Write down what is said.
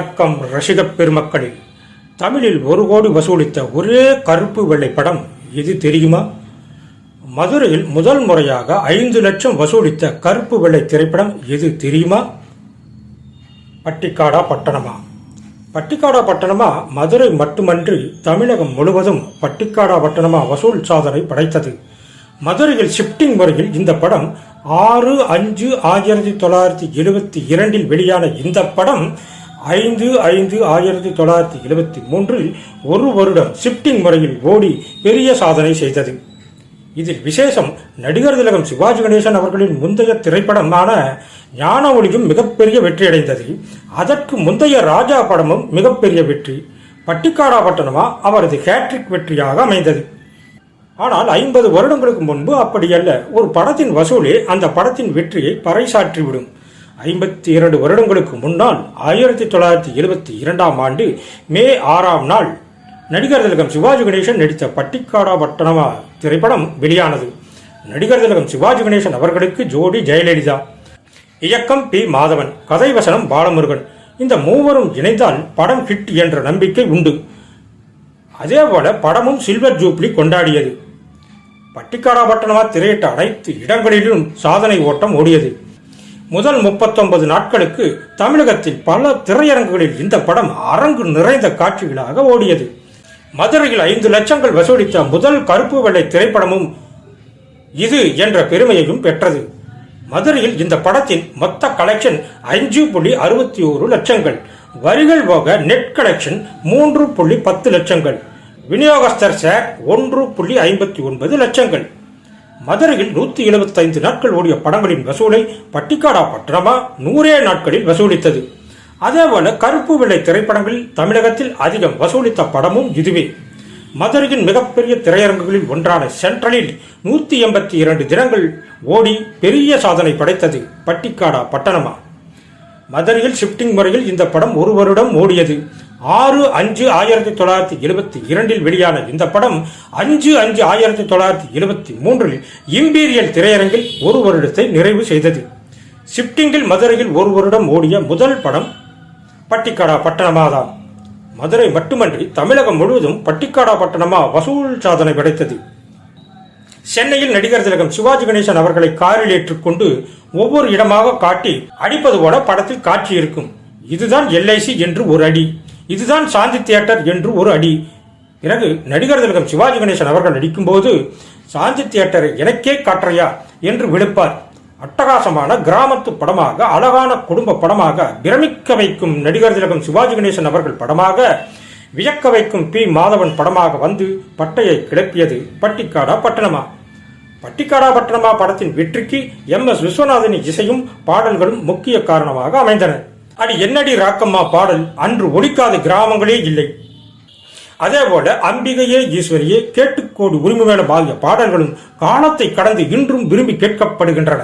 வணக்கம் ரசிகப் பெருமக்களே. தமிழில் ஒரு கோடி வசூலித்த ஒரே கருப்பு வெள்ளை படம் எது தெரியுமா? மதுரையில் முதல் முறையாக ஐந்து லட்சம் வசூலித்த கருப்பு வெள்ளை திரைப்படம் எது தெரியுமா? பட்டிக்காடா பட்டணமா? பட்டிக்காடா பட்டணமா மதுரை மட்டுமன்றி தமிழகம் முழுவதும் பட்டிக்காடா பட்டணமா வசூல் சாதனை படைத்தது. மதுரையில் ஷிப்டிங் முறையில் இந்த படம் ஆறு அஞ்சு ஆயிரத்தி தொள்ளாயிரத்தி எழுபத்தி இரண்டில் வெளியான இந்த படம் ஐந்து ஐந்து ஆயிரத்தி தொள்ளாயிரத்தி எழுபத்தி மூன்றில் ஒரு வருடம் ஷிப்டிங் முறையில் ஓடி பெரிய சாதனை செய்தது. இதில் விசேஷம் நடிகர் திலகம் சிவாஜி கணேசன் அவர்களின் முந்தைய திரைப்படமான ஞான ஒளியும் மிகப்பெரிய வெற்றியடைந்தது அதற்கு முந்தைய ராஜா படமும் மிகப்பெரிய வெற்றி. பட்டிக்காடா பட்டணமா அவரது ஹேட்ரிக் வெற்றியாக அமைந்தது. ஆனால் ஐம்பது வருடங்களுக்கு முன்பு அப்படியல்ல ஒரு படத்தின் வசூலே அந்த படத்தின் வெற்றியை பறைசாற்றிவிடும். ஐம்பத்தி இரண்டு வருடங்களுக்கு முன்னால் ஆயிரத்தி தொள்ளாயிரத்தி எழுபத்தி இரண்டாம் ஆண்டு மே ஆறாம் நாள் நடிகர் திலகம் சிவாஜி கணேசன் நடித்த பட்டிக்காடா பட்டணமா திரைப்படம் வெளியானது. நடிகர் திலகம் சிவாஜி கணேசன் அவர்களுக்கு ஜோடி ஜெயலலிதா. இயக்கம் பி மாதவன் கதை வசனம் பாலமுருகன். இந்த மூவரும் இணைந்தால் படம் ஹிட் என்ற நம்பிக்கை உண்டு. அதேபோல படமும் சில்வர் ஜூப்ளி கொண்டாடியது. பட்டிக்காடா பட்டணமா திரையிட்ட அனைத்து இடங்களிலும் சாதனை ஓட்டம் ஓடியது. முதல் முப்பத்தொன்பது நாட்களுக்கு தமிழகத்தில் பல திரையரங்குகளில் இந்த படம் அரங்கு நிறைந்த காட்சிகளாக ஓடியது. மதுரையில் ஐந்து லட்சங்கள் வசூலித்த முதல் கருப்பு வெள்ளை திரைப்படமும் இது என்ற பெருமையையும் பெற்றது. மதுரையில் இந்த படத்தின் மொத்த கலெக்ஷன் அஞ்சு புள்ளி அறுபத்தி ஒரு லட்சங்கள். வரிகள் போக நெட் கலெக்ஷன் மூன்று புள்ளி பத்து லட்சங்கள். விநியோகஸ்தர் சேர் ஒன்று புள்ளி ஐம்பத்தி ஒன்பது லட்சங்கள். மதுரையில் நூற்றி எழுபத்தைந்து நாட்கள் ஓடிய படங்களின் வசூலை பட்டிக்காடா பட்டணமா நூறே நாட்களில் வசூலித்தது. அதேபோல கருப்பு வெள்ளை திரைப்படங்களில் தமிழகத்தில் அதிகம் வசூலித்த படமும் இதுவே. மதுரையின் மிகப்பெரிய திரையரங்குகளில் ஒன்றான சென்ட்ரலில் நூற்றி எண்பத்தி இரண்டு தினங்கள் ஓடி பெரிய சாதனை படைத்தது பட்டிக்காடா பட்டணமா. மதுரையில் ஷிஃப்டிங் முறையில் இந்த படம் ஒரு வருடம் ஓடியது. ஆறு அஞ்சு ஆயிரத்தி தொள்ளாயிரத்தி எழுபத்தி இரண்டில் வெளியான இந்த படம் அஞ்சு அஞ்சு ஆயிரத்தி தொள்ளாயிரத்தி எழுபத்தி மூன்றில் இம்பீரியல் திரையரங்கில் ஒரு வருடத்தை நிறைவு செய்தது. ஷிஃப்டிங்கில் மதுரையில் ஒரு வருடம் ஓடிய முதல் படம் பட்டிக்காடா பட்டணமாதான். மதுரை மட்டுமன்றி தமிழகம் முழுவதும் பட்டிக்காடா பட்டணமா வசூல் சாதனை கிடைத்தது சென்னையில் நடிகர் திலகம் சிவாஜி கணேசன் அவர்களை காரில் ஏற்றுக்கொண்டு ஒவ்வொரு இடமாக காட்டி அடிப்பது போல படத்தில் காட்சி இருக்கும். இதுதான் எல்ஐசி என்று ஒரு அடி. இதுதான் சாந்தி தியேட்டர் என்று ஒரு அடி. பிறகு நடிகர் திலகம் சிவாஜி கணேசன் அவர்கள் நடிக்கும்போது சாந்தி தியேட்டரை எனக்கே காட்டுறையா? என்று விழுப்பார். அட்டகாசமான கிராமத்து படமாக அழகான குடும்ப படமாக பிரமிக்க வைக்கும் நடிகர் திலகம் சிவாஜி கணேசன் அவர்கள் படமாக வியக்க வைக்கும் பி. மாதவன் படமாக வந்து பட்டையை கிளப்பியது பட்டிக்காடா பட்டணமா? பட்டிக்காடா பட்டணமா படத்தின் வெற்றிக்கு எம். எஸ். விஸ்வநாதனின் இசையும் பாடல்களும் முக்கிய காரணமாக அமைந்தன. அடி என்னடி ராக்கம்மா பாடல்? அன்று ஒழிக்காத கிராமங்களே இல்லை. அதேபோல அம்பிகையே ஈஸ்வரியே கேட்டுக்கோடு உரிமை வேணும் ஆகிய பாடல்களும் காலத்தை கடந்து இன்றும் விரும்பி கேட்கப்படுகின்றன.